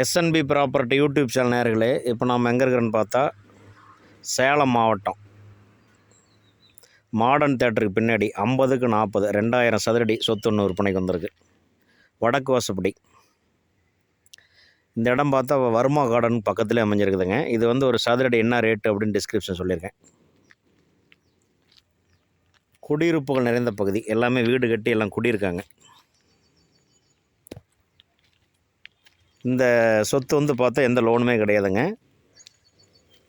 SNP property YouTube channel நேர்களே இப்போ நாம் எங்கே இருக்கிறோன்னு பார்த்தா சேலம் மாவட்டம். மாடர்ன் தேட்டருக்கு பின்னாடி ஐம்பதுக்கு நாற்பது ரெண்டாயிரம் சதுரடி சொத்து ஒன்று விற்பனைக்கு வந்திருக்கு. வடக்கு வாசப்படி. இந்த இடம் பார்த்தா வர்மா கார்டன் பக்கத்துலேயே அமைஞ்சிருக்குதுங்க. இது வந்து ஒரு சதுரடி என்ன ரேட்டு அப்படின்னு டிஸ்கிரிப்ஷன் சொல்லியிருக்கேன். குடியிருப்புகள் நிறைந்த பகுதி. எல்லாமே வீடு கட்டி எல்லாம் குடியிருக்காங்க. இந்த சொத்து வந்து பார்த்தா எந்த லோனுமே கிடையாதுங்க.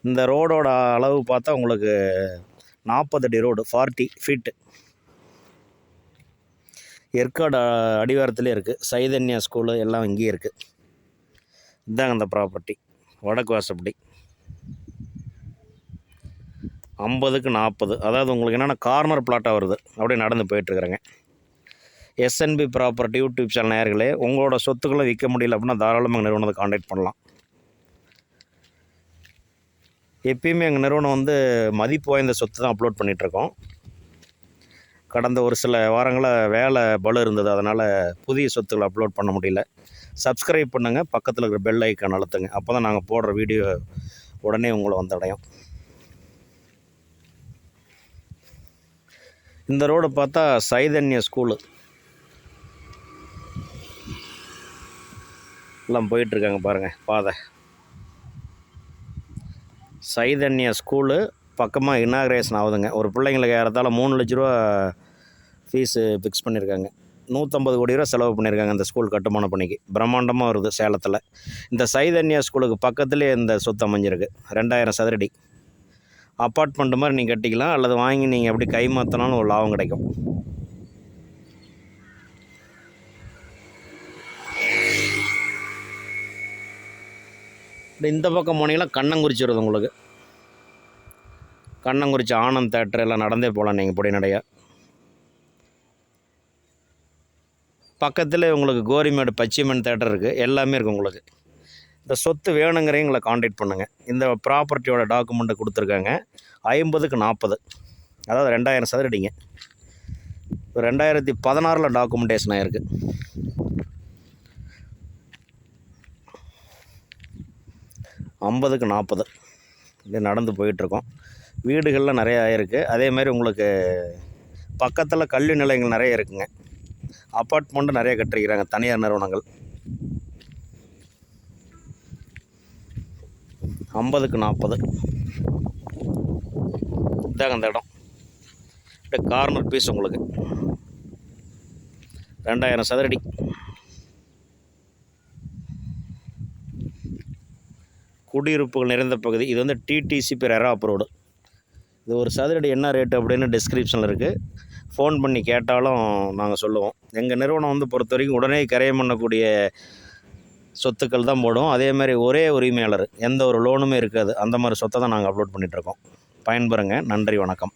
இந்த ரோடோட அளவு பார்த்தா உங்களுக்கு நாற்பது அடி ரோடு ஃபார்ட்டி ஃபீட்டு ஏற்காடு அ- அடிவாரத்துலேயே இருக்குது சைதன்யா ஸ்கூலு எல்லாம் இங்கேயே இருக்குது இதாங்க அந்த ப்ராப்பர்ட்டி வடக்கு வாசப்படி. ஐம்பதுக்கு நாற்பது அதாவது உங்களுக்கு என்னென்னா கார்னர் பிளாட்டாக வருது. அப்படியே நடந்து போயிட்டுருக்குறேங்க எஸ்என்பி ப்ராப்பர்ட்டி யூடியூப் சேனல் நேர்களே உங்களோட சொத்துக்களை விற்க முடியல அப்படின்னா தாராளமாக நிறுவனத்தை காண்டாக்ட் பண்ணலாம். எப்பயுமே எங்கள் நிறுவனம் வந்து மதிப்பு வாய்ந்த சொத்து தான் அப்லோட் பண்ணிகிட்ருக்கோம் கடந்த ஒரு சில வாரங்களாக வேலை பலு இருந்தது அதனால் புதிய சொத்துக்களை அப்லோட் பண்ண முடியல. சப்ஸ்கிரைப் பண்ணுங்கள் பக்கத்தில் இருக்கிற பெல் ஐக்கான் அழுத்துங்க. அப்போ தான் நாங்கள் போடுற வீடியோ உடனே உங்களை வந்தடையும். இந்த ரோடு பார்த்தா சைதன்ய ஸ்கூலு எல்லாம் போயிட்டுருக்காங்க பாருங்கள் பாதை. சைதன்ய ஸ்கூலு பக்கமாக இனாக்ரேஷன் ஆகுதுங்க. ஒரு பிள்ளைங்களுக்கு ஏறத்தாழ மூணு லட்ச ரூபா ஃபீஸு ஃபிக்ஸ் பண்ணியிருக்காங்க. நூற்றம்பது கோடி ரூபா செலவு பண்ணியிருக்காங்க இந்த ஸ்கூல் கட்டுமான பணிக்கு. பிரம்மாண்டமாக வருது சேலத்தில். இந்த சைதன்யா ஸ்கூலுக்கு பக்கத்துலேயே இந்த சொத்து அமைஞ்சிருக்கு. ரெண்டாயிரம் சதுரடி. அப்பார்ட்மெண்ட் மாதிரி நீங்கள் கட்டிக்கலாம் அல்லது வாங்கி நீங்கள் எப்படி கைமாற்றினாலும் ஒரு லாபம் கிடைக்கும். இந்த பக்கம் போனீங்கன்னா கண்ணங்குறிச்சி வருது உங்களுக்கு. கண்ணங்குறிச்சி ஆனந்த் தேட்டர் எல்லாம் நடந்தே போகலாம் நீங்கள் பொடி பக்கத்தில் உங்களுக்கு கோரிமேடு பச்சிமன் தேட்டர் இருக்குது எல்லாமே இருக்குது உங்களுக்கு. இந்த சொத்து வேணுங்கிறவங்க காண்டாக்ட் பண்ணுங்கள் இந்த ப்ராப்பர்ட்டியோட டாக்குமெண்ட்டை கொடுத்துருக்காங்க. ஐம்பதுக்கு நாற்பது அதாவது ரெண்டாயிரம் சதுரடிங்க. ரெண்டாயிரத்தி பதினாறில் டாக்குமெண்டேஷன் ஆகிருக்கு ஐம்பதுக்கு நாற்பது இப்படி நடந்து போயிட்டுருக்கோம். வீடுகள்லாம் நிறைய இருக்குது அதே மாதிரி உங்களுக்கு பக்கத்தில் கல்வி நிலையங்கள் நிறைய இருக்குங்க. அப்பார்ட்மெண்ட்டும் நிறைய கட்டிருக்கிறாங்க தனியார் நிறுவனங்கள். ஐம்பதுக்கு நாற்பது. இதாங்க அந்த இடம். அப்படியே கார்னர் பீஸ் உங்களுக்கு. ரெண்டாயிரம் சதுரடி. குடியிருப்புகள் நிறைந்த பகுதி. இது வந்து டிடிசி பெரா அப்ரோடு இது ஒரு சதுரடி என்ன ரேட்டு அப்படின்னு டிஸ்கிரிப்ஷனில் இருக்குது ஃபோன் பண்ணி கேட்டாலும் நாங்கள் சொல்லுவோம். எங்கள் நிறுவனம் வந்து பொறுத்த வரைக்கும் உடனே கரையம் பண்ணக்கூடிய சொத்துக்கள் தான் போடும். அதே மாதிரி ஒரே உரிமையாளர் எந்த ஒரு லோனுமே இருக்காது. அந்த மாதிரி சொத்தை தான் நாங்கள் அப்லோட் பண்ணிகிட்ருக்கோம் பயன்பெறுங்க. நன்றி வணக்கம்.